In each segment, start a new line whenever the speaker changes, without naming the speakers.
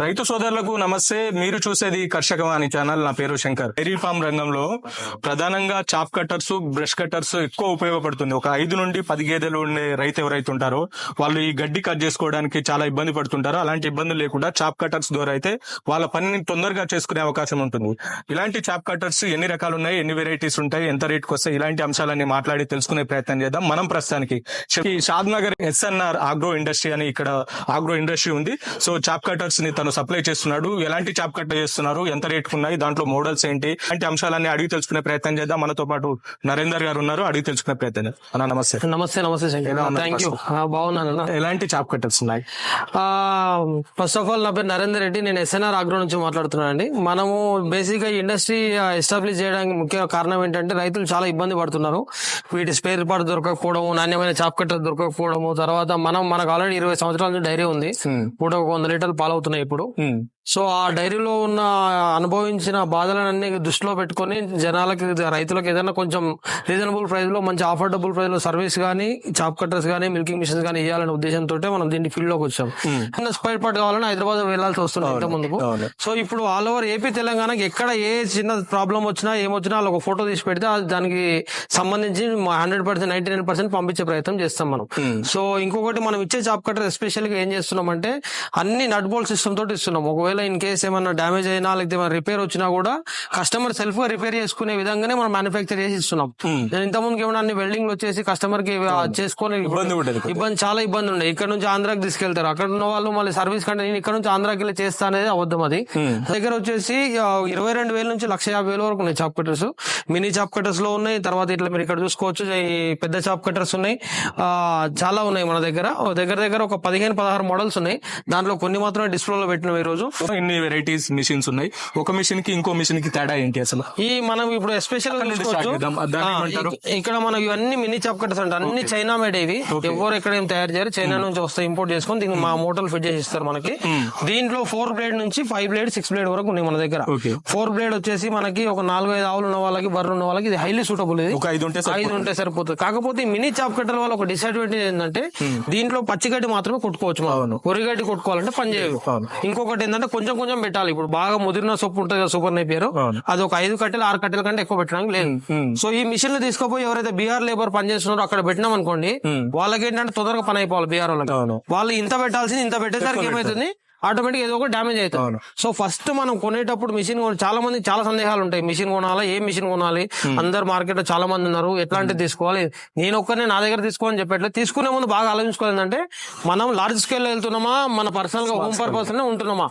రైతు సోదరులకు నమస్తే. మీరు చూసేది కర్షక వాణి ఛానల్. నా పేరు శంకర్. డైరీ ఫామ్ రంగంలో ప్రధానంగా చాప్ కట్టర్స్ బ్రష్ కట్టర్స్ ఎక్కువ ఉపయోగపడుతుంది. ఒక ఐదు నుండి పది గేదెలు ఉండే రైతు ఎవరైతే ఉంటారో వాళ్ళు ఈ గడ్డి కట్ చేసుకోవడానికి చాలా ఇబ్బంది పడుతుంటారు. అలాంటి ఇబ్బందులు లేకుండా చాప్ కట్టర్స్ ద్వారా అయితే వాళ్ళ పనిని తొందరగా చేసుకునే అవకాశం ఉంటుంది. ఇలాంటి చాప్ కట్టర్స్ ఎన్ని రకాలు ఉన్నాయి ఎన్ని వెరైటీస్ ఉంటాయి ఎంత రేట్కి వస్తాయి ఇలాంటి అంశాలన్నీ మాట్లాడి తెలుసుకునే ప్రయత్నం చేద్దాం. మనం ప్రస్తుతానికి Shadnagar SNR agro industry అని ఇక్కడ ఆగ్రో ఇండస్ట్రీ ఉంది. సో చాప్ కట్టర్స్ ని తను సప్లై చేస్తున్నాడు. ఎలాంటి చాప్ కట్టర్ చేస్తున్నారు? ఎంత రేట్ ఉన్నాయి? దాంట్లో మోడల్స్ ఏంటి? అలాంటి అంశాలన్నీ అడిగి తెలుసుకునే ప్రయత్నం చేద్దాం. మనతో పాటు నరేందర్ గారు ఉన్నారు. అడిగి తెలుసుకునే ప్రయత్నం చేద్దాం. అన్న నమస్తే.
నమస్తే నమస్తే థ్యాంక్ యూ? బాగున్నాను
ఎలాంటి చాప్ కట్టర్స్ ఉన్నాయి?
ఫస్ట్ ఆఫ్ ఆల్ నా పేరు నరేందర్ రెడ్డి. నేను ఎస్ఎన్ఆర్ ఆగ్రో నుంచి మాట్లాడుతున్నాను అండి మనము బేసిక్గా ఇండస్ట్రీ ఎస్టాబ్లిష్ చేయడానికి ముఖ్య కారణం ఏంటంటే రైతులు చాలా ఇబ్బంది పడుతున్నారు. వీటి స్పేర్ పార్ట్ దొరకకపోవడము నాణ్యమైన చాప్ కట్టర్ దొరకకపోవడము తర్వాత మనం మనకు ఆల్రెడీ ఇరవై సంవత్సరాల నుంచి డైరీ ఉంది. కూడా ఒక వంద లీటర్లు పాలు అవుతున్నాయి ఇప్పుడు సో ఆ డైరీలో ఉన్న అనుభవించిన బాధలన్నీ దృష్టిలో పెట్టుకొని జనాలకి రైతులకు ఏదైనా కొంచెం రీజనబుల్ ప్రైస్లో మంచి అఫోర్డబుల్ ప్రైస్లో సర్వీస్ కానీ చాప్ కట్టర్స్ కానీ మిల్కింగ్ మిషన్స్ కానీ ఇవ్వాలనే ఉద్దేశంతో మనం దీన్ని ఫీల్డ్లోకి వచ్చాం స్పైర్ పార్ట్ కావాలని హైదరాబాద్ వెళ్ళాల్సి వస్తుంది ఇంత ముందుకు. సో ఇప్పుడు ఆల్ ఓవర్ ఏపీ తెలంగాణకి ఎక్కడ ఏ చిన్న ప్రాబ్లం వచ్చినా ఏమొచ్చినా వాళ్ళు ఒక ఫోటో తీసి పెడితే అది దానికి సంబంధించి hundred percent ninety nine percent పంపించే ప్రయత్నం చేస్తాం మనం. సో ఇంకొకటి మనం ఇచ్చే చాప్ కట్టర్ ఎస్పెషల్గా ఏం చేస్తున్నాం అంటే అన్ని నట్ బోల్ట్ సిస్టమ్ తోటి ఇస్తున్నాం. ఒకవేళ ఇన్ కేస్ ఏమన్నా డ్యామేజ్ అయినా లేకపోతే ఏమైనా రిపేర్ వచ్చినా కూడా కస్టమర్ సెల్ఫ్గా రిపేర్ చేసుకునే విధంగానే మనం మ్యానుఫ్యాక్చర్ చేసి ఇస్తున్నాం. నేను ఇంత ముందుకు ఏమన్నా అన్ని వెల్డింగ్ వచ్చేసి కస్టమర్కి చేసుకొని
ఇబ్బంది
చాలా ఇబ్బంది ఉండే ఇక్కడ నుంచి ఆంధ్రాకి తీసుకెళ్తారు. అక్కడ ఉన్న వాళ్ళు మళ్ళీ సర్వీస్ కంటే నేను ఇక్కడ నుంచి ఆంధ్రాకి వెళ్ళి చేస్తా అనేది అబద్ధం అది. దగ్గర వచ్చేసి ఇరవై రెండు వేల నుంచి లక్ష యాభై వేల వరకు ఉన్నాయి చాప్ కట్టర్స్ మినీ చాప్ కట్టర్స్లో ఉన్నాయి. తర్వాత ఇట్లా మీరు ఇక్కడ చూసుకోవచ్చు పెద్ద చాప్ కట్టర్స్ ఉన్నాయి. ఆ, చాలా ఉన్నాయి మన దగ్గర. దగ్గర దగ్గర ఒక పదిహేను పదహారు మోడల్స్ ఉన్నాయి. దాంట్లో కొన్ని మాత్రమే డిస్ప్లే లో పెట్టినాం ఈ రోజు
ఇన్ని వెరైటీస్ మిషన్స్ ఉన్నాయి? ఒక మిషన్కి ఇంకో మిషన్కి తేడా ఏంటి అసలు?
ఈ మనం ఇప్పుడు ఎస్పెషల్.
దాన్ని
ఇక్కడ మనకి ఇవన్నీ మినీ చాప్ కట్టర్స్ అంట. అన్ని చైనా మేడ్ ఇవి. ఎవరు ఎక్కడ ఏం తయారు చేయరు. చైనా నుంచి వస్తాయి. ఇంపోర్ట్ చేసుకొని దీనికి మా మోటార్లు ఫిట్ చేసి ఇస్తారు మనకి దీంట్లో ఫోర్ బ్లేడ్ నుంచి ఫైవ్ బ్లేడ్ సిక్స్ బ్లేడ్ వరకు ఉన్నాయి మన దగ్గర. ఫోర్ బ్లేడ్ వచ్చేసి మనకి ఒక నాలుగు ఐదు ఆవులు ఉన్న వాళ్ళకి బర్రెలు ఉన్న వాళ్ళకి ఇది హైలీ సూటబుల్ ఇది.
ఒక ఐదు ఉంటే సరిపోతుంది.
ఐదు ఉంటే సరిపోతుంది. కాకపోతే మినీ చాప్ కట్టర్ వల్ల ఒక డిసడ్వాంటేజ్ ఏంటంటే దీంట్లో పచ్చిగడ్డి మాత్రమే కొట్టుకోవచ్చు మనం. కొరిగడ్డి కొట్టుకోవాలంటే పని చేయదు.
అవును.
ఇంకొకటి ఏంటంటే కొంచెం కొంచెం పెట్టాలి. ఇప్పుడు బాగా ముదిరిన సొప్పు ఉంటుంది కదా సూపర్ నేపియర్
అవును.
అది ఒక ఐదు కట్టెలు ఆరు కట్టెల కంటే ఎక్కువ పెట్టడానికి లేదు. సో ఈ మిషన్ తీసుకుపోయి ఎవరైతే బీఆర్ లేబర్ పని చేస్తున్నారో అక్కడ పెట్టినాం అనుకోండి వాళ్ళకి ఏంటంటే తొందరగా పని అయిపోవాలి బీఆర్ వాళ్ళకి. వాళ్ళు ఇంత పెట్టాల్సింది ఇంత పెట్టేసరికి ఏమవుతుంది ఆటోమేటిక్ ఏదో ఒక డ్యామేజ్ అవుతుంది. సో ఫస్ట్ మనం కొనేటప్పుడు మిషన్ చాలా మంది చాలా సందేహాలు ఉంటాయి మిషన్ కొనాలా ఏ మిషన్ కొనాలి? అందరు మార్కెట్లో చాలా మంది ఉన్నారు. ఎట్లాంటిది తీసుకోవాలి? నేను ఒక్కనే నా దగ్గర తీసుకోవాలని చెప్పట్లేదు తీసుకునే ముందు బాగా ఆలోచించుకోవాలి ఏంటంటే మనం లార్జ్ స్కేల్లో వెళ్తున్నామా? మన పర్సనల్గా హోమ్ పర్పస్లో ఉంటున్నామా.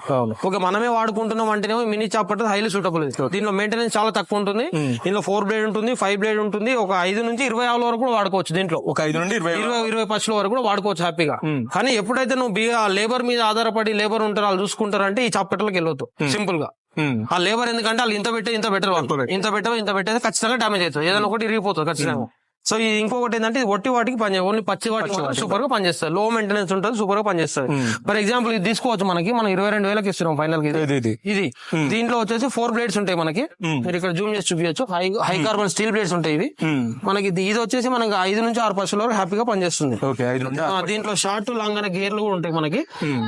ఓకే మనమే వాడుకుంటున్నాం అంటేనేమో మినీ చాప్ పట్టదు హైలీ సూటబుల్ దీనిలో మెయింటెనెన్స్ చాలా తక్కువ ఉంటుంది. దీనిలో ఫోర్ బ్లేడ్ ఉంటుంది ఫైవ్ బ్లేడ్ ఉంటుంది. ఒక ఐదు నుంచి ఇరవై ఆవుల వరకు కూడా వాడుకోవచ్చు దీంట్లో.
ఒక ఐదు నుండి ఇరవై
ఇరవై పక్షుల వరకు కూడా వాడుకోవచ్చు హ్యాపీగా. కానీ ఎప్పుడైతే నువ్వు బిగా లేబర్ మీద ఆధారపడి లేబర్ ఉంటారు వాళ్ళు చూసుకుంటారు అంటే ఈ చాప్టర్లకు వెళ్ళొద్దు. సింపుల్గా
Hmm.
ఆ లేబర్ ఎందుకంటే వాళ్ళు ఇంత పెట్టే ఇంత బెటర్ వాళ్ళు. ఇంత పెట్టే ఇంత పెట్టేది ఖచ్చితంగా డామేజ్ అవుతుంది. ఏదైనా ఒకటి ఇరిగిపోతుంది ఖచ్చితంగా. సో ఇది ఇంకొకటి ఏంటంటే ఇది ఒట్టి వాటికి పని ఓన్లీ పచ్చి వాటికి సూపర్గా పనిచేస్తుంది లో మెయింటెనెన్స్ ఉంటుంది సూపర్గా పనిచేస్తుంది ఫర్ ఎగ్జాంపుల్ ఇది తీసుకోవచ్చు మనకి. మనం ఇరవై రెండు వేలకి ఇస్తున్నాం ఫైనల్ ఇది. దీంట్లో వచ్చేసి ఫోర్ బ్లేడ్స్ ఉంటాయి మనకి. మీరు ఇక్కడ జూమ్ చేసి చూపించచ్చు high high carbon steel blades ఉంటాయి ఇవి. మనకి ఇది వచ్చేసి మనకి ఐదు నుంచి ఆరు పశువుల వరకు హ్యాపీగా పనిచేస్తుంది దీంట్లో షార్ట్ లాంగ్ అనే గేర్లు కూడా ఉంటాయి మనకి.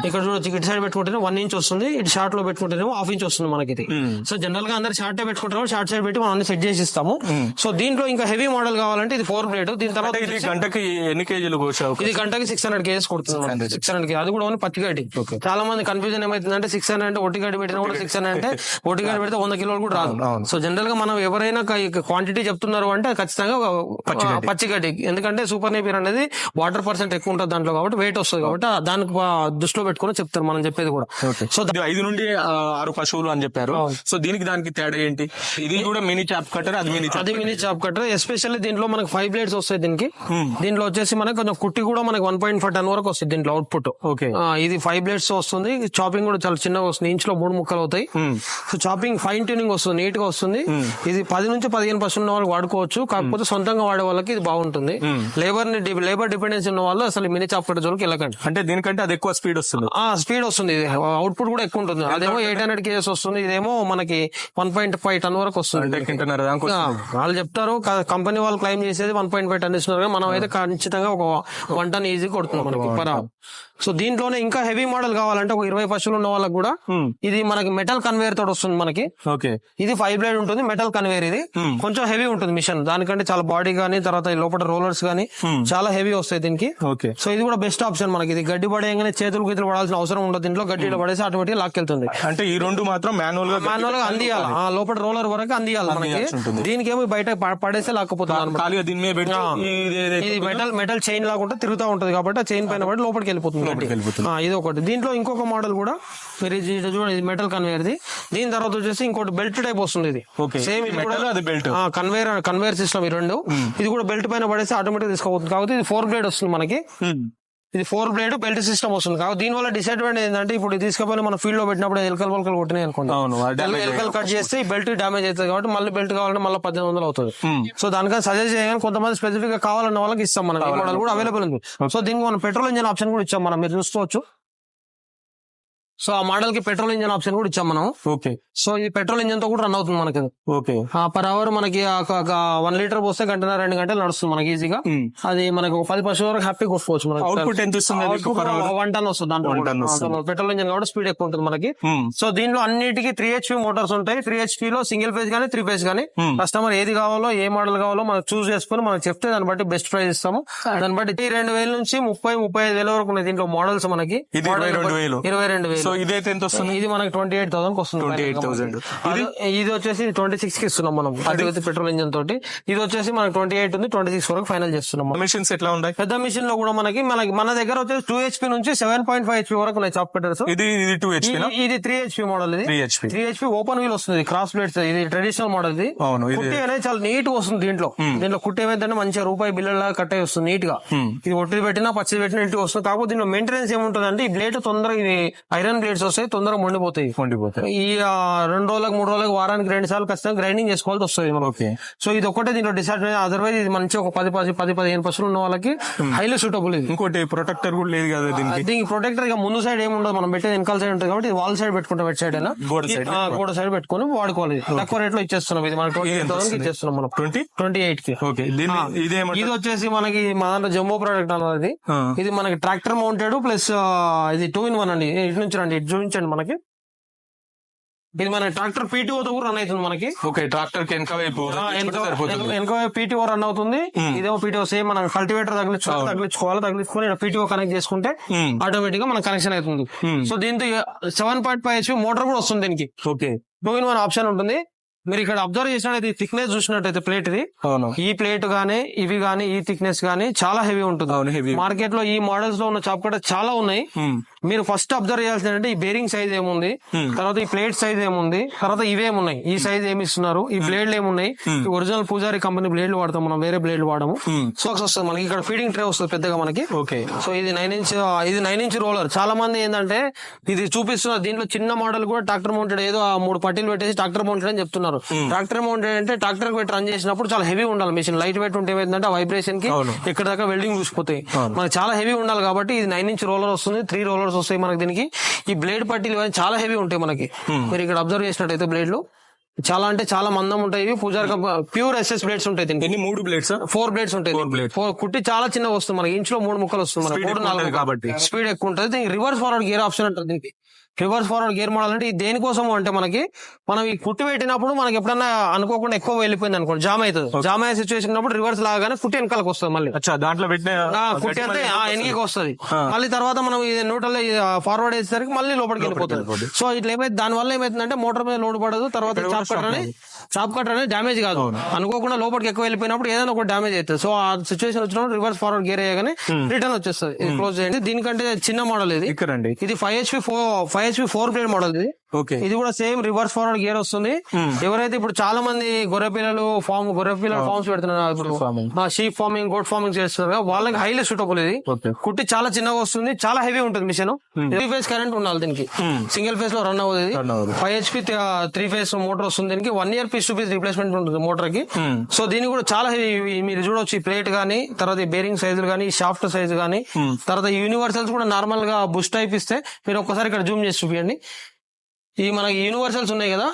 ఇక్కడ చూడొచ్చు ఇటు సైడ్ పెట్టుకుంటేనే వన్ ఇంచ్ వస్తుంది ఇటు షార్ట్లో పెట్టుకుంటేనేమో హాఫ్ ఇంచ్ వస్తుంది మనకి ఇది. సో జనరల్గా అందరు షార్ట్ పెట్టుకుంటారు షార్ట్ సైడ్ పెట్టి మనం అన్ని సెట్ చేసి ఇస్తాము. సో దీంట్లో ఇంకా హెవీ మోడల్ కావాలంటే ఇది ఫోర్ బ్లేడ్ దీని తర్వాత
ఇది గంటకి ఎన్ని కేజీలు కోసావు
ఇది గంటకి సిక్స్ హండ్రెడ్ కేజెస్ కొడుతుంది. Six hundred K. అది కూడా ఓన్లీ పత్తి గడ్డి. చాలా మంది కన్ఫ్యూజన్ ఏమైతుందంటే సిక్స్ హండ్రెడ్ అంటే ఒట్టి గడ్డి పెట్టినా కూడా సిక్స్ హండ్రెడ్ అంటే ఒట్టి గడ్డి పెడితే వంద కిలోలు కూడా రాదు. సో జనరల్గా మనం ఎవరైనా క్వాంటిటీ చెప్తున్నారు అంటే ఖచ్చితంగా పచ్చి గడ్డి. ఎందుకంటే సూపర్ నేపియర్ అనేది వాటర్ పర్సెంట్ ఎక్కువ ఉంటుంది దాంట్లో కాబట్టి వెయిట్ వస్తుంది కాబట్టి దానికి దృష్టిలో పెట్టుకుని చెప్తారు మనం చెప్పేది కూడా.
సో ఐదు నుండి ఆరు పశువులు అని చెప్పారు. సో దీనికి దానికి తేడా ఏంటి? ఇది కూడా మినీ చాప్ కట్టర్ అది మినీ
అది మినీ చాప్ కట్టర్ ఎస్పెషల్లీ దీంట్లో మనకి ఫైవ్ బ్లేడ్స్ వస్తాయి దీనికి. దీంట్లో వచ్చేసి మనకి కొంచెం కుట్టి కూడా మనకి వన్ పాయింట్ ఫైవ్ టన్ వరకు వస్తుంది దీంట్లో అవుట్పుట్
ఓకే
ఇది ఫైవ్ బ్లేడ్స్ వస్తుంది. చాపింగ్ కూడా చాలా చిన్నగా వస్తుంది. ఇంచ్లో మూడు ముక్కలు అవుతాయి. సో చాపింగ్ ఫైన్ ట్యూనింగ్ వస్తుంది. నీట్గా వస్తుంది. ఇది పది నుంచి పదిహేను పర్సెంట్ ఉన్న వాళ్ళు వాడుకోవచ్చు. కాకపోతే సొంతంగా వాడే వాళ్ళకి ఇది బాగుంటుంది. లేబర్ని లేబర్ డిపెండెన్సీ ఉన్న వాళ్ళు అసలు మినీ చాప్ కట్టర్ జోలికి వెళ్ళకండి.
అంటే దీనికంటే అది ఎక్కువ స్పీడ్ వస్తుంది.
ఆ స్పీడ్ వస్తుంది. అవుట్పుట్ కూడా ఎక్కువ ఉంటుంది. అదేమో ఎయిట్ హండ్రెడ్ కేజెస్ వస్తుంది. ఇదేమో మనకి వన్ పాయింట్ ఫైవ్ టన్ వరకు వస్తుంది. వాళ్ళు చెప్తారు. కంపెనీ వాళ్ళు క్లైమ్ చేసేది వన్ పాయింట్ ఫైవ్ టన్ ఇస్తున్నారు మనం అయితే ఖచ్చితంగా ఒక వన్ టన్ ఈజీ కొడుతున్నాం మనకి. పర్. సో దీంట్లోనే ఇంకా హెవీ మోడల్ కావాలంటే ఒక ఇరవై పశువులు ఉన్న వాళ్ళకి కూడా ఇది మనకి మెటల్ కన్వేయర్ తోటి వస్తుంది మనకి.
ఓకే.
ఇది ఫైవ్ బ్లేడ్ ఉంటుంది మెటల్ కన్వేయర్ ఇది. కొంచెం హెవీ ఉంటుంది మిషన్. దానికంటే చాలా బాడీ గానీ తర్వాత లోపల రోలర్స్ గానీ. చాలా హెవీ వస్తాయి దీనికి.
ఓకే.
సో ఇది కూడా బెస్ట్ ఆప్షన్ మనకి. ఇది గడ్డి పడేయగానే చేతులు గీతులు పడాల్సిన అవసరం ఉండదు దీంట్లో. గడ్డిలో పడేసి ఆటోమేటిక్ లాక్కెళ్తుంది.
అంటే ఈ రెండు మాత్రం
మాన్యువల్గా మాన్యువల్గా అందియాలి. ఆ లోపల రోలర్ వరకు అందియాలి మనకి. దీనికి ఏమో బయట ప- పడేస్తే లాక్కపోతుంది
దీని మీద పెట్టి. ఇది
మెటల్ మెటల్ చైన్ లాగా తిరుగుతూ ఉంటది కాబట్టి ఆ చైన్ పైన పడి లోపలికి వెళ్ళిపోతుంది. ఆ, ఇది ఒకటి. దీంట్లో ఇంకొక మోడల్ కూడా మీరు ఇది చూడండి ఇది మెటల్ కన్వేయర్ ది. దీని తర్వాత వచ్చేసి ఇంకోటి బెల్ట్ టైప్ వస్తుంది ఇది. సేమ్ ఇది
Metal,
కూడా
అది belt.
కన్వేయర్ కన్వేయర్ సిస్టమ్ ఈ రెండు. ఇది కూడా బెల్ట్ పైన పడేసి ఆటోమేటిక్ తీసుకోబోతుంది. కాబట్టి ఇది ఫోర్ బ్లేడ్ వస్తుంది మనకి. ఇది ఫోర్ బ్లేడ్ బెల్ట్ సిస్టమ్ వస్తుంది. కాబట్టి దీని వల్ల డిసడ్వాంటేజ్ ఏంటంటే ఇప్పుడు తీసుకుపోయి మన ఫీల్డ్లో పెట్టినప్పుడు ఎలకలు వలకలు కొట్టినాయి అనుకోండి.
damage
ఎలకలు కట్ చేస్తే ఈ బెల్ట్ డామేజ్ అవుతుంది కాబట్టి మళ్ళీ బెల్ట్ కావాలంటే మళ్ళీ పద్దెనిమిది వందలు అవుతుంది. సో దానికని సజెస్ట్ చేయగానే కొంతమంది స్పెసిఫిక్గా కావాలన్న వాళ్ళకి ఇస్తాం మనం. కూడా అవైలబుల్ ఉంది. సో దీనికి మనం పెట్రోల్ ఇంజన్ ఆప్షన్ కూడా ఇచ్చాం మనం. మీరు చూసుకోవచ్చు. సో ఆ మోడల్కి పెట్రోల్ ఇంజన్ ఆప్షన్ కూడా ఇచ్చాం మనం.
ఓకే.
సో ఈ పెట్రోల్ ఇంజన్తో కూడా రన్ అవుతుంది మనకి.
ఓకే.
పర్ అవర్ మనకి వన్ లీటర్ పోస్తే గంటన్నర రెండు గంటలు నడుస్తుంది మనకి ఈజీగా. అది మనకి పది పశువుల వరకు హ్యాపీ కొట్టుకోవచ్చు మనకి.
అవుట్పుట్ ఎంత?
వన్ టన్ వస్తుంది. దాంట్లో. పెట్రోల్ ఇంజన్ కాబట్టి స్పీడ్ ఎక్కువ ఉంటుంది మనకి. సో దీంట్లో అన్నిటికీ త్రీ హెచ్పి మోటార్స్ ఉంటాయి. త్రీ హెచ్పి లో సింగిల్ ఫేజ్ గానీ త్రీ ఫేజ్ గానీ. కస్టమర్ ఏది కావాలో ఏ మోడల్ కావాలో మనం చూస్ చేసుకుని మనం చెప్తే దాన్ని బట్టి బెస్ట్ ప్రైస్ ఇస్తాము. దాన్ని బట్టి రెండు వేల నుంచి ముప్పై ముప్పై ఐదు వేల వరకు ఉన్నాయి దీంట్లో మోడల్స్ మనకి.
ఇది ఇరవై రెండు వేలు. సో ఇదైతే ఎంత వస్తుంది?
ఇది మనకి ట్వంటీ ఎయిట్ థౌసండ్ వస్తుంది.
28,000.
ఇది ఇది వచ్చేసి ట్వంటీ సిక్స్కి ఇస్తున్నాం మనం. అది పెట్రోల్ ఇంజన్ తోటి. ఇది వచ్చేసి మనకి ట్వంటీ ఎయిట్ ఉంది ట్వంటీ సిక్స్ వరకు ఫైనల్ చేస్తున్నాం.
మిషన్స్ ఎట్లా ఉన్నాయి
పెద్ద మిషన్లో కూడా మనకి మనకి మన దగ్గర వచ్చేసి టూ హెచ్పి నుంచి సెవెన్ పాయింట్ ఫైవ్ హెచ్పి వరకు ఉన్నాయి చాప్ కట్టర్స్
ఇది ఇది టూ హెచ్పి
ఇది త్రీ హెచ్పి మోడల్ ఇది.
Three HP
three HP open wheel వస్తుంది క్రాస్ ప్లేట్స్ ఇది ట్రెడిషనల్ మోడల్ ఇది.
అవును ఇది
కుట్టి అనేది చాలా నీట్గా వస్తుంది దీంట్లో. దీంట్లో కుట్టి ఏమైందంటే మంచిగా రూపాయి బిల్లలా కట్టే వస్తుంది నీట్గా.
Hmm.
ఇది ఒట్టి పెట్టినా పచ్చి పెట్టినా ఇంటికి వస్తుంది. కాకపోతే దీంట్లో మెయింటెనెన్స్ ఏముంటుంది అంటే ఈ బ్లేడ్ తొందరగా ఇది ఐరన్ బ్లేడ్స్ వస్తాయి తొందరగా మండిపోతాయి.
ఉండిపోతాయి
ఈ రెండు రోజులకు మూడు రోజులకు వారానికి రెండు సార్లు ఖచ్చితంగా గ్రైండింగ్ చేసుకోవాల్సి వస్తుంది
ఓకే.
సో ఇది ఒకటే దీంట్లో డిసడ్వాంటేజ్ అదర్వైజ్ ఇది మంచి ఒక పది పది పది పదిహేను పర్సెంట్ ఉన్న వాళ్ళకి హైలీ సూటబుల్ ఇది.
ఇంకోటి ప్రొటెక్టర్ కూడా లేదు కదా దీనికి?
దీనికి ప్రొటెక్టర్ ఇక ముందు సైడ్ ఏమి ఉండదు. మనం పెట్టేది వెనకాల సైడ్ ఉంటుంది కాబట్టి వాల్ సైడ్ పెట్టుకుంటాం వెట్ సైడ్ అయినా.
గోడ
సైడ్ పెట్టుకొని వాడుకోవాలి. తక్కువ రేట్లో ఇచ్చేస్తున్నాం ఇది. మనకి? ఇచ్చేస్తున్నాం మనం.
ట్వంటీ?
ట్వంటీ ఎయిట్కి
ఓకే
ఇది వచ్చేసి మనకి మా దాంట్లో జంబో ప్రోడక్ట్ అన్నది. ఇది మనకి ట్రాక్టర్ మౌంటెడ్ ప్లస్ ఇది టూ ఇన్ వన్ అండి. ఇటు నుంచి ఇటు చూపించండి మనకి. ఇది మన ట్రాక్టర్ పీటీఓ తో కూడా రన్ అవుతుంది మనకి.
ఓకే ట్రాక్టర్కి వెనక వైపు
వెనక పీటీఓ రన్ అవుతుంది. ఇదేమో పీటీఓ సేమ్ మనం కల్టివేటర్ తగిలించుకోవాలి తగిలించుకోవాలి తగిలించుకొని పీటీఓ కనెక్ట్ చేసుకుంటే. ఆటోమేటిక్గా మనకు కనెక్షన్ అవుతుంది. సో దీంతో seven point five HP motor కూడా వస్తుంది దీనికి.
Okay.
Two in one option ఉంటుంది. మీరు ఇక్కడ అబ్జర్వ్ చేసినట్టు థిక్నెస్ చూసినట్టయితే ప్లేట్ ఇది. ఈ ప్లేట్ గానీ ఇవి గానీ ఈ థిక్నెస్ గానీ చాలా హెవీ ఉంటుంది. మార్కెట్లో ఈ మోడల్స్లో ఉన్న చాప్ కట్టర్ చాలా ఉన్నాయి. మీరు ఫస్ట్ అబ్జర్వ్ చేయాల్సింది అంటే ఈ బేరింగ్ సైజ్ ఏముంది? తర్వాత ఈ ప్లేట్ సైజ్ ఏముంది? తర్వాత ఇవేమున్నాయి? ఈ సైజ్ ఏమి ఇస్తున్నారు? ఈ బ్లేడ్లు ఏమున్నాయి? ఈ ఒరిజినల్ పూజారి కంపెనీ బ్లేడ్లు వాడతాం మనం వేరే బ్లేడ్లు వాడము. సోక్స్ వస్తుంది మనకి ఇక్కడ ఫీడింగ్ ట్రే వస్తుంది పెద్దగా మనకి.
ఓకే
సో ఇది నైన్ ఇంచ్ ఇది నైన్ ఇంచ్ రోలర్ చాలా మంది ఏంటంటే ఇది చూపిస్తున్నారు. దీంట్లో చిన్న మోడల్ కూడా ట్రాక్టర్ మౌంటెడ్ ఏదో ఆ మూడు పట్టీలు పెట్టేసి ట్రాక్టర్ మౌంటెడ్ అని చెప్తున్నారు. ట్రాక్టర్ మౌంటెడ్ అంటే ట్రాక్టర్ పెట్టి రన్ చేసినప్పుడు చాలా హెవీ ఉండాలి. మిషన్ లైట్ వెయిట్ ఉంటే ఏమైందంటే ఆ
వైబ్రేషన్కి.
ఇక్కడ దాకా వెల్డింగ్ చూసిపోతాయి. మనకి చాలా హెవీ ఉండాలి కాబట్టి ఇది నైన్ ఇంచ్ రోలర్ వస్తుంది. త్రీ రోలర్స్ వస్తాయి మనకి దీనికి. ఈ బ్లేడ్ పట్టీలు ఇవన్నీ చాలా హెవీ ఉంటాయి మనకి. మీరు ఇక్కడ అబ్జర్వ్ చేసినట్టయితే బ్లేడ్లు. చాలా అంటే చాలా మందం ఉంటాయి. ఇవి పూజారి ప్యూర్ ఎస్ఎస్ బ్లేడ్స్ ఉంటాయి దీనికి.
మూడు ప్లేట్స్
ఫోర్ బ్లేడ్స్ ఉంటాయి. ఫోర్ కుట్టి చాలా చిన్నగా వస్తుంది మనకి. ఇంచులో మూడు ముక్కలు వస్తుంది మనకి. మూడు నాలుగు
కాబట్టి.
స్పీడ్ ఎక్కువ ఉంటుంది. దీనికి రివర్స్ ఫార్వర్డ్ గేర్ ఆప్షన్ అంటారు దీనికి. రివర్స్ ఫార్వర్డ్ గేర్ మోడల్ అంటే ఇది దేనికోసం అంటే మనకి మనం ఈ కుట్టి పెట్టినప్పుడు మనకి ఎప్పుడన్నా అనుకోకుండా ఎక్కువ వెళ్ళిపోయింది అనుకోండి జామ్ అవుతుంది. జామ్ అయ్యే ఉన్నప్పుడు రివర్స్ లాగానే కుట్టి వెనకాలకు వస్తుంది మళ్ళీ.
దాంట్లో పెట్టిన
అంతే ఆ ఎనిమికి వస్తుంది. మళ్ళీ తర్వాత మనం ఇది న్యూట్రల్ ఫార్వర్డ్ వేసేసరికి మళ్ళీ లోపలికి వెళ్ళిపోతుంది.
వెళ్ళిపోతుంది.
సో ఇట్లా ఏమైతే దాని వల్ల ఏమైతుందంటే మోటార్ మీద లోడ్ పడదు తర్వాత చాప్ చాప్ కట్టర్ అనేది డ్యామేజ్ కాదు. అనుకోకుండా లోపలికి ఎక్కువ వెళ్ళిపోయినప్పుడు ఏదైనా ఒక డ్యామేజ్ అవుతుంది. సో ఆ సిచ్యువేషన్ వచ్చినప్పుడు రివర్స్ ఫార్వర్డ్ గేర్ అయ్యగానే రిటర్న్ వచ్చేస్తుంది. క్లోజ్ చేయండి. దీనికంటే చిన్న మోడల్ ఇది. ఇది five HP four five HP four blade model ఇది. ఇది కూడా సేమ్ రివర్స్ ఫార్వర్డ్ గేర్ వస్తుంది. ఎవరైతే ఇప్పుడు చాలా మంది గొర్రె పిల్లలు ఫార్మ్ గొర్రె పిల్లలు ఫార్మ్స్ పెడుతున్నారు. షీప్ ఫార్మింగ్ గోట్ ఫార్మింగ్ చేస్తున్నారు వాళ్ళకి హైలీ సూటబుల్ ఇది. కుట్టి చాలా చిన్నగా వస్తుంది చాలా హెవీ ఉంటుంది మిషన్ త్రీ ఫేస్ కరెంట్ ఉండాలి దీనికి. సింగిల్ ఫేస్లో రన్ అవుతుంది. Five HP three phase motor వస్తుంది దీనికి. One year piece to piece replacement ఉంటుంది మోటార్కి. సో దీనికి కూడా చాలా హెవీ మీరు చూడొచ్చు ఈ ప్లేట్ గానీ తర్వాత బేరింగ్ సైజులు గానీ షాఫ్ట్ సైజ్ గానీ తర్వాత యూనివర్సల్స్ కూడా నార్మల్గా బుష్ టైప్ ఇస్తే మీరు ఒక్కసారి ఇక్కడ జూమ్ చేసి చూపించండి ఈ మనకి యూనివర్సల్స్ ఉన్నాయి కదా?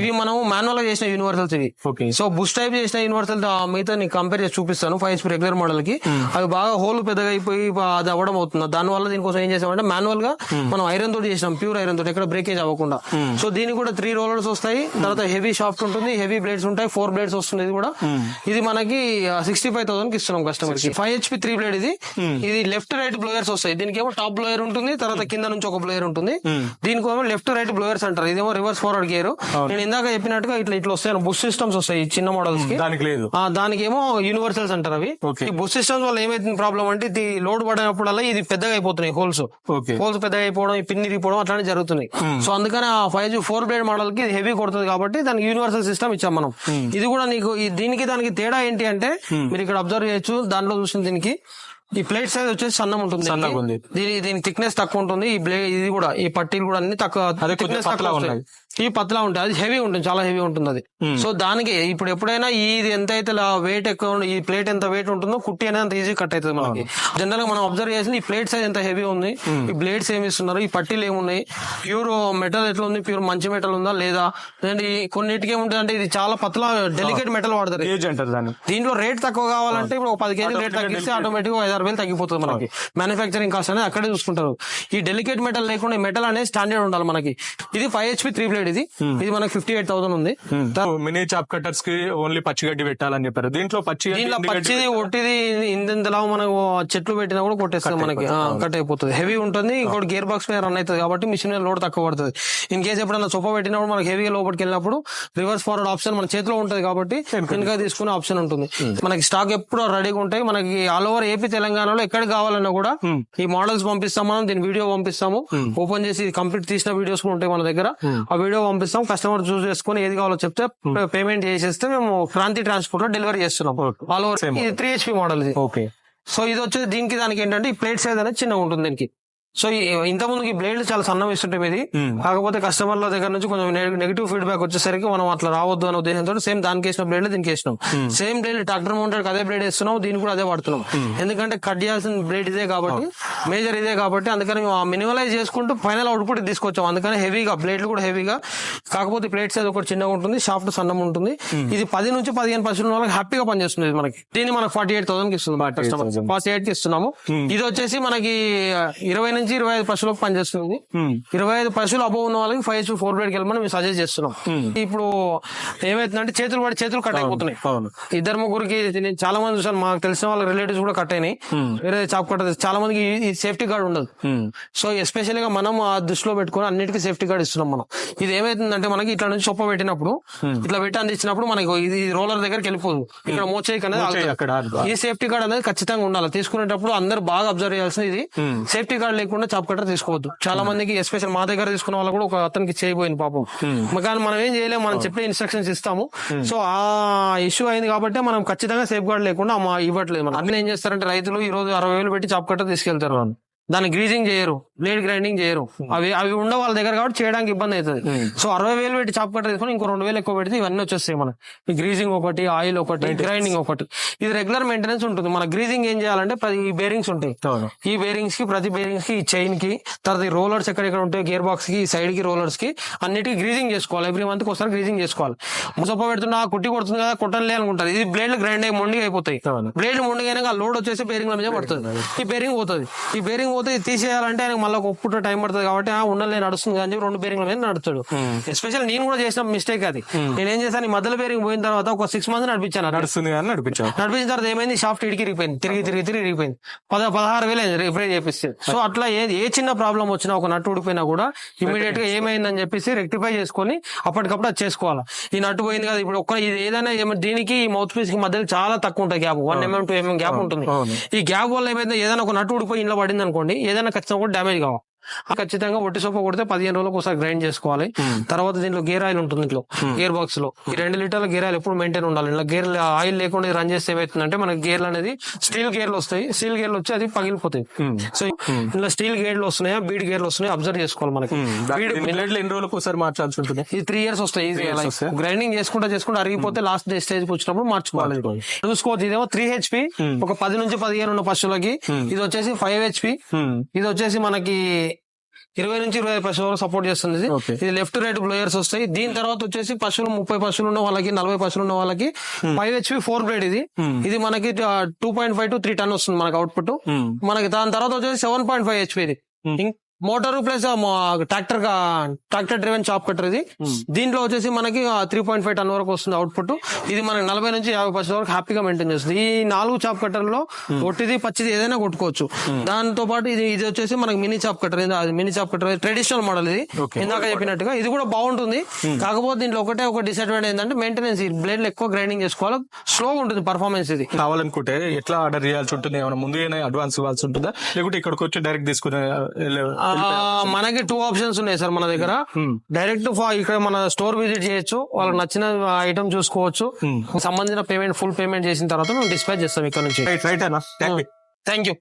ఇవి మనం మాన్యువల్గా చేసిన యూనివర్సల్స్ ఇవి.
ఓకే.
సో బుష్ టైప్ చేసిన యూనివర్సల్ మిగతా నీకు కంపేర్ చేసి చూపిస్తాను. ఫైవ్ హెచ్పి రెగ్యులర్ మోడల్కి. అవి బాగా హోల్ పెద్దగా అయిపోయి అది అవ్వడం అవుతుంది. దాని వల్ల దీనికోసం ఏం చేసామంటే మాన్యువల్గా మనం ఐరన్ తోటి చేసినాం. ప్యూర్ ఐరన్ తోటి. ఎక్కడ బ్రేకేజ్ అవ్వకుండా. సో దీనికి కూడా త్రీ రోలర్స్ వస్తాయి. తర్వాత హెవీ షాఫ్ట్ ఉంటుంది. హెవీ బ్లేడ్స్ ఉంటాయి. ఫోర్ బ్లేడ్స్ వస్తుంది ఇది కూడా. ఇది మనకి సిక్స్టీ ఫైవ్ థౌసండ్కి ఇస్తున్నాం కస్టమర్కి. ఫైవ్ హెచ్పి త్రీ బ్లేడ్ ఇది. ఇది లెఫ్ట్ రైట్ బ్లోయర్స్ వస్తాయి. దీనికి ఏమో టాప్ బ్లోయర్ ఉంటుంది. తర్వాత కింద నుంచి ఒక బ్లోయర్ ఉంటుంది. దీనికి లెఫ్ట్ రైట్ బ్లోయర్స్ అంటారు. ఇదేమో రివర్స్ ఫార్వర్డ్ గేర్ నేను ఇందాక చెప్పినట్టుగా ఇట్లా ఇట్లా వస్తాయి. బుష్ సిస్టమ్స్ వస్తాయి చిన్న మోడల్స్కి.
దానికి లేదు.
దానికి ఏమో యూనివర్సల్స్ అంటారు అవి. ఈ బుష్ సిస్టమ్స్ వల్ల ఏమైతుంది ప్రాబ్లం అంటే ఇది లోడ్ పడినప్పుడల్లా ఇది పెద్దగా అయిపోతున్నాయి హోల్స్ హోల్స్ పెద్దగా అయిపోవడం ఈ పిన్ ఇరిగిపోవడం అట్లానే జరుగుతున్నాయి. సో అందుకని ఆ ఫైవ్ జీ ఫోర్ బ్లేడ్ మోడల్కి ఇది హెవీ కొడుతుంది కాబట్టి దానికి యూనివర్సల్ సిస్టమ్ ఇచ్చాం మనం. ఇది కూడా నీకు దీనికి దానికి తేడా ఏంటి అంటే మీరు ఇక్కడ అబ్జర్వ్ చేయొచ్చు. దాంట్లో చూసిన దీనికి. ఈ ప్లేట్ సైజ్ వచ్చేసి సన్నం ఉంటుంది.
సన్నగా ఉంది.
దీని దీని థిక్నెస్ తక్కువ ఉంటుంది ఈ బ్లే ఇది కూడా ఈ పట్టీలు కూడా అన్ని తక్కువ ఈ పతలా ఉంటాయి. అది హెవీ ఉంటుంది. చాలా హెవీ ఉంటుంది అది. సో దానికి ఇప్పుడు ఎప్పుడైనా ఇది ఎంత అయితే వెయిట్ ఎక్కువ ఈ ప్లేట్ ఎంత వెయిట్ ఉంటుందో కుట్టి అనేది అంత ఈజీ కట్ అవుతుంది మనకి. జనరల్గా మనం అబ్జర్వ్ చేసింది ఈ ప్లేట్ సైజ్ ఎంత హెవీ ఉంది. ఈ బ్లేడ్స్ ఏమి ఇస్తున్నారు? ఈ పట్టీలు ఏమున్నాయి ప్యూర్ మెటల్ ఎట్లా ఉంది? ప్యూర్ మంచి మెటల్ ఉందా? లేదా? లేదంటే కొన్నిటికి ఏముంటుంది అంటే ఇది చాలా పతలా డెలికేట్ మెటల్ వాడతారు. దీంట్లో రేట్ తక్కువ కావాలంటే ఇప్పుడు ఒక పది కేజీలు రేట్ తగ్గిస్తే ఆటోమేటిక్ ఐదు ఆరు వేలు తగ్గిపోతుంది మనకి. మ్యానుఫాక్చరింగ్ కాస్ట్ అనేది అక్కడే చూసుకుంటారు. ఈ డెలికేట్ మెటల్ లేకుండా మెటల్ అనేది స్టాండర్డ్ ఉండాలి మనకి. ఇది ఫైవ్ హెచ్పి త్రీ బ్లేడ్ ఇది. ఇది మనకి ఫిఫ్టీ ఎయిట్ థౌసండ్ ఉంది
మినీ చాప్ కట్టర్స్కి ఓన్లీ పచ్చిగడ్డి పెట్టాలని చెప్పారు. దీంట్లో పచ్చి
దీంట్లో పచ్చిది ఒట్టిది ఇంతలా మనకు చెట్లు పెట్టినా కూడా కొట్టేస్తుంది మనకి. కట్ అయిపోతుంది. హెవీ ఉంటుంది ఇంకోటి గేర్ బాక్స్ మీద రన్ అవుతుంది కాబట్టి మిషన్ మీద లోడ్ తక్కువ పడుతుంది. ఇన్ కేసు ఎప్పుడైనా సొప్ప పెట్టినప్పుడు మనకి హెవీగా లోపలికి వెళ్ళినప్పుడు రివర్స్ ఫార్వర్డ్ ఆప్షన్ మన చేతిలో ఉంటుంది కాబట్టి వెనుక తీసుకునే ఆప్షన్ ఉంటుంది. మనకి స్టాక్ ఎప్పుడు రెడీగా ఉంటాయి. మనకి ఆల్ ఓవర్ ఏపీ తెలంగాణలో ఎక్కడ కావాలన్నా కూడా ఈ మోడల్స్ పంపిస్తాం మనం దీని వీడియో పంపిస్తాము. ఓపెన్ చేసి కంప్లీట్ తీసిన వీడియోస్ కూడా ఉంటాయి మన దగ్గర. ఆ వీడియో పంపిస్తాం. కస్టమర్ చూస్ చేసుకుని ఏది కావాలో చెప్తే పేమెంట్ చేసేస్తే మేము క్రాంతి ట్రాన్స్పోర్ట్లో డెలివరీ చేస్తున్నాం all over three HP model ఇది.
ఓకే
సో ఇది వచ్చేసి దీనికి దానికి ఏంటంటే ఈ ప్లేట్ సైజ్ అనేది చిన్నగా ఉంటుంది దీనికి. సో ఇంత ముందుకి ఈ బ్లేడ్ చాలా సన్నం ఇస్తుంటాం ఇది కాకపోతే కస్టమర్ల దగ్గర నుంచి కొంచెం నెగిటివ్ ఫీడ్బ్యాక్ వచ్చేసరికి మనం అట్లా రావద్దు అనే ఉద్దేశంతో సేమ్ దానికి వేసిన బ్లేడ్ దీనికి వేసినాం సేమ్ బ్లేడ్ ట్రాక్టర్ మౌంటెడ్ అదే బ్లేడ్ వేస్తున్నాం దీన్ని కూడా అదే వాడుతున్నాం. ఎందుకంటే కట్ చేయాల్సిన బ్లేడ్ ఇదే కాబట్టి మేజర్ ఇదే కాబట్టి అందుకని మేము మినిమలైజ్ చేసుకుంటూ ఫైనల్ అవుట్పుట్ తీసుకొచ్చాం. అందుకని హెవీగా బ్లేడ్లు కూడా హెవీగా కాకపోతే ప్లేట్ సైజ్ ఒకటి చిన్నగా ఉంటుంది షాఫ్ట్ సన్నం ఉంటుంది. ఇది పది నుంచి పదిహేను పర్సెంట్ వాళ్ళకి హ్యాపీగా పనిచేస్తుంది మనకి. దీన్ని మనకి ఫార్టీ ఎయిట్ థౌసండ్ ఇస్తుంది ఫార్టీ ఎయిట్కి ఇస్తున్నాము. ఇది వచ్చేసి మనకి ఇరవై నుంచి ఇరవై ఐదు పశువులకు పనిచేస్తుంది. ఇరవై ఐదు పశువులు అబౌవ్ ఉన్న వాళ్ళకి ఫైవ్ హెచ్ ఫోర్ బ్లేడ్కి వెళ్ళమని మేము సజెస్ట్ చేస్తున్నాం. ఇప్పుడు ఏమైతుందంటే చేతులు పడి చేతులు కట్ అయిపోతున్నాయి. ఇద్దరు ముగ్గురికి నేను చాలా మంది చూసాను మాకు తెలిసిన వాళ్ళ రిలేటివ్స్ కూడా కట్ అయినాయి. వేరే చాప్ కట్ చాలా మందికి ఈ సేఫ్టీ గార్డ్ ఉండదు. సో ఎస్పెషల్గా మనం ఆ దృష్టిలో పెట్టుకుని అన్నిటికీ సేఫ్టీ గార్డ్ ఇస్తున్నాం మనం. ఇది ఏమైతుందంటే మనకి ఇట్లా నుంచి చొప్ప పెట్టినప్పుడు ఇట్లా పెట్టి అందించినప్పుడు మనకి ఇది రోలర్ దగ్గరికి వెళ్ళిపోదు. ఇక్కడ మోచేయికి అనేది. ఈ సేఫ్టీ గార్డ్ అనేది ఖచ్చితంగా ఉండాలి. తీసుకునేటప్పుడు అందరూ బాగా అబ్జర్వ్ చేయాల్సింది ఇది. సేఫ్టీ గార్డ్ లేకుండా చాప్ కట్టర్ తీసుకోవద్దు. చాలా మందికి ఎస్పెషల్ మా దగ్గర తీసుకున్న వాళ్ళు కూడా ఒక అతనికి చేయబోయింది పాపం. కానీ మనం ఏం చేయలేము మనం చెప్పే ఇన్స్ట్రక్షన్స్ ఇస్తాము. సో ఆ ఇష్యూ అయింది కాబట్టి మనం ఖచ్చితంగా సేఫ్ గార్డ్ లేకుండా ఇవ్వట్లేదు. మనం అన్ని ఏం చేస్తారంటే రైతులు ఈ రోజు అరవై వేలు పెట్టి చాప్ కట్టర్ తీసుకెళ్తారు వాళ్ళు. దాన్ని గ్రీజింగ్ చేయరు బ్లేడ్ గ్రైండింగ్ చేయరు. అవి అవి ఉండే వాళ్ళ దగ్గర కాబట్టి చేయడానికి ఇబ్బంది అవుతుంది. సో అరవై వేలు పెట్టి చాప్ కట్టర్ తీసుకొని ఇంకో రెండు వేలు ఎక్కువ పెడితే ఇవన్నీ వచ్చేస్తాయి మనకి. ఈ గ్రీజింగ్ ఒకటి ఆయిల్ ఒకటి గ్రైండింగ్ ఒకటి. ఇది రెగ్యులర్ మెయింటెనెన్స్ ఉంటుంది. మన గ్రీజింగ్ ఏం చేయాలంటే ప్రతి బేరింగ్స్ ఉంటాయి. ఈ బేరింగ్స్కి ప్రతి బేరింగ్స్కి ఈ చైన్కి తర్వాత ఈ రోలర్స్ ఎక్కడెక్కడ ఉంటాయి గేర్ బాక్స్కి సైడ్కి రోలర్స్కి అన్నిటికీ గ్రీజింగ్ చేసుకోవాలి. ఎవ్రీ మంత్ ఒకసారి గ్రీజింగ్ చేసుకోవాలి. ముసప్ప పెడుతున్నా కుట్టి కొడుతుంది కదా కొట్టలే అనుకుంటారు. ఇది బ్లేడ్ గ్రైండ్ అయ్యి మొండిగా అయిపోతాయి. బ్లేడ్ మొండిగా లోడ్ వచ్చేసి బేరింగ్ మీద పడుతుంది. ఈ బేరింగ్ పోతుంది. ఈ బేరింగ్ పోతే తీసేయాలంటే ఆయనకు మళ్ళీ ఒక పుట్ట టైం పడుతుంది కాబట్టి ఆ ఉండలే నడుస్తుంది అని చెప్పి రెండు బేరింగ్ల మీద నడుస్తాడు. ఎస్పెషల్ నేను కూడా చేసిన మిస్టేక్ అది. నేను ఏం చేశాను ఈ మధ్యలో బేరింగ్ పోయిన తర్వాత ఒక సిక్స్ మంత్స్ నడిపించాను.
నడుస్తుంది కానీ నడిపించావు.
నడిపించిన తర్వాత ఏమైంది? షాఫ్ట్ ఇడికి ఇరిగిపోయింది. తిరిగి తిరిగి తిరిగి ఇరిగిపోయింది. పద పదహారు వేలు అయింది రిపేర్ చేపిస్తే. సో అట్లా ఏ ఏ చిన్న ప్రాబ్లం వచ్చినా ఒక నట్టు ఊడిపోయినా కూడా ఇమీడియట్గా ఏమైందని చెప్పేసి రెక్టిఫై చేసుకొని అప్పటికప్పుడు అది చేసుకోవాలి. ఈ నట్టు పోయింది కదా ఇప్పుడు ఒక్క ఇది ఏదైనా దీనికి ఈ మౌత్ పీస్కి మధ్యలో చాలా తక్కువ ఉంటుంది gap. One mm two mm gap ఉంటుంది. ఈ గ్యాప్ వల్ల ఏమైంది? ఏదైనా ఒక నట్టు ఊడిపోయి ఇంట్లో పడింది అనుకోండి ఏదైనా ఖచ్చితంగా కూడా డ్యామేజ్ కావాలి. ఖచ్చితంగా ఒట్టి సోప కొడితే పదిహేను రోజులకు ఒకసారి గ్రైండ్ చేసుకోవాలి. తర్వాత దీంట్లో గేర్ ఆయిల్ ఉంటుంది ఇంట్లో. గేర్ బాక్స్లో. ఈ రెండు లీటర్ల గేర్ ఆయిల్ ఎప్పుడు మెయింటైన్ ఉండాలి? ఇలా గేర్ ఆయిల్ లేకుండా రన్ చేస్తే ఏమవుతుందంటే మనకి గేర్లు అనేది స్టీల్ గేర్లు వస్తాయి. స్టీల్ గేర్లు వచ్చి అది పగిలిపోతాయి. సో ఇలా స్టీల్ గేర్లు వస్తున్నాయా? బీడ్ గేర్లు వస్తున్నాయి? అబ్జర్వ్ చేసుకోవాలి మనకి. బీడ్
ఎన్ని రోజులకు ఒకసారి మార్చాల్సి ఉంటుంది?
ఇది త్రీ ఇయర్స్ వస్తాయా? గ్రైండింగ్ చేసుకుంటా చేసుకుంటా అరిగిపోతే లాస్ట్ డే స్టేజ్ వచ్చినప్పుడు మార్చుకోవాలి. చూసుకోవచ్చు ఇదేమో త్రీ హెచ్పి ఒక పది నుంచి పదిహేను ఉన్న పశువులకి. ఇది వచ్చేసి ఫైవ్ హెచ్పి ఇది వచ్చేసి మనకి ఇరవై నుంచి ఇరవై ఐదు పశువులు వరకు సపోర్ట్ చేస్తుంది ఇది. లెఫ్ట్ రైట్ బ్లోయర్స్ వస్తాయి. దీని తర్వాత వచ్చేసి పశువులు ముప్పై పశువులు ఉన్న వాళ్ళకి నలభై పశువులు ఉన్న వాళ్ళకి ఫైవ్ హెచ్పి ఫోర్ బ్లేడ్ ఇది. ఇది మనకి two point five to three ton వస్తుంది మనకి అవుట్పుట్ మనకి దాని తర్వాత వచ్చేసి సెవెన్ పాయింట్ ఫైవ్ హెచ్పి ఇది. Motor plus tractor tractor driven chop cutter ఇది. దీంట్లో వచ్చేసి మనకి త్రీ పాయింట్ ఫైవ్ టన్ వరకు వస్తుంది అవుట్పుట్ ఇది మనకి నలభై నుంచి యాభై పర్సెంట్ వరకు హ్యాపీగా మెయింటైన్ చేస్తుంది. ఈ నాలుగు చాప్ కట్టర్లో ఒట్టిది పచ్చిది ఏదైనా కొట్టుకోవచ్చు. దాంతో పాటు ఇది ఇది వచ్చేసి మనకి మినీ చాప్ కట్టర్ అది mini chop cutter traditional model ఇది. ఇందాక చెప్పినట్టుగా ఇది కూడా బాగుంటుంది. కాకపోతే దీంట్లో ఒకటే ఒక డిసడ్వాంటేజ్ ఏంటంటే మెయింటెనెన్స్ ఈ బ్లేడ్ ఎక్కువ గ్రైండింగ్ చేసుకోవాలి. స్లోగా ఉంటుంది పర్ఫార్మెన్స్ ఇది.
కావాలనుకుంటే ఎట్లా ఆర్డర్ చేయాల్సి ఉంటుంది? ఏమైనా ముందుగానే అడ్వాన్స్ ఇవ్వాల్సి ఉంటుందా? లేకుంటే ఇక్కడికి వచ్చి డైరెక్ట్ తీసుకునే
మనకి టూ ఆప్షన్స్ ఉన్నాయి సార్ మన దగ్గర. డైరెక్ట్ ఇక్కడ మన స్టోర్ విజిట్ చేయొచ్చు వాళ్ళకి నచ్చిన ఐటమ్ చూసుకోవచ్చు. సంబంధించిన పేమెంట్ ఫుల్ పేమెంట్ చేసిన తర్వాత మేము డిస్పాచ్ చేస్తాం ఇక్కడ నుంచి.
రైట్ రైట్ అన్న. Thank you
thank you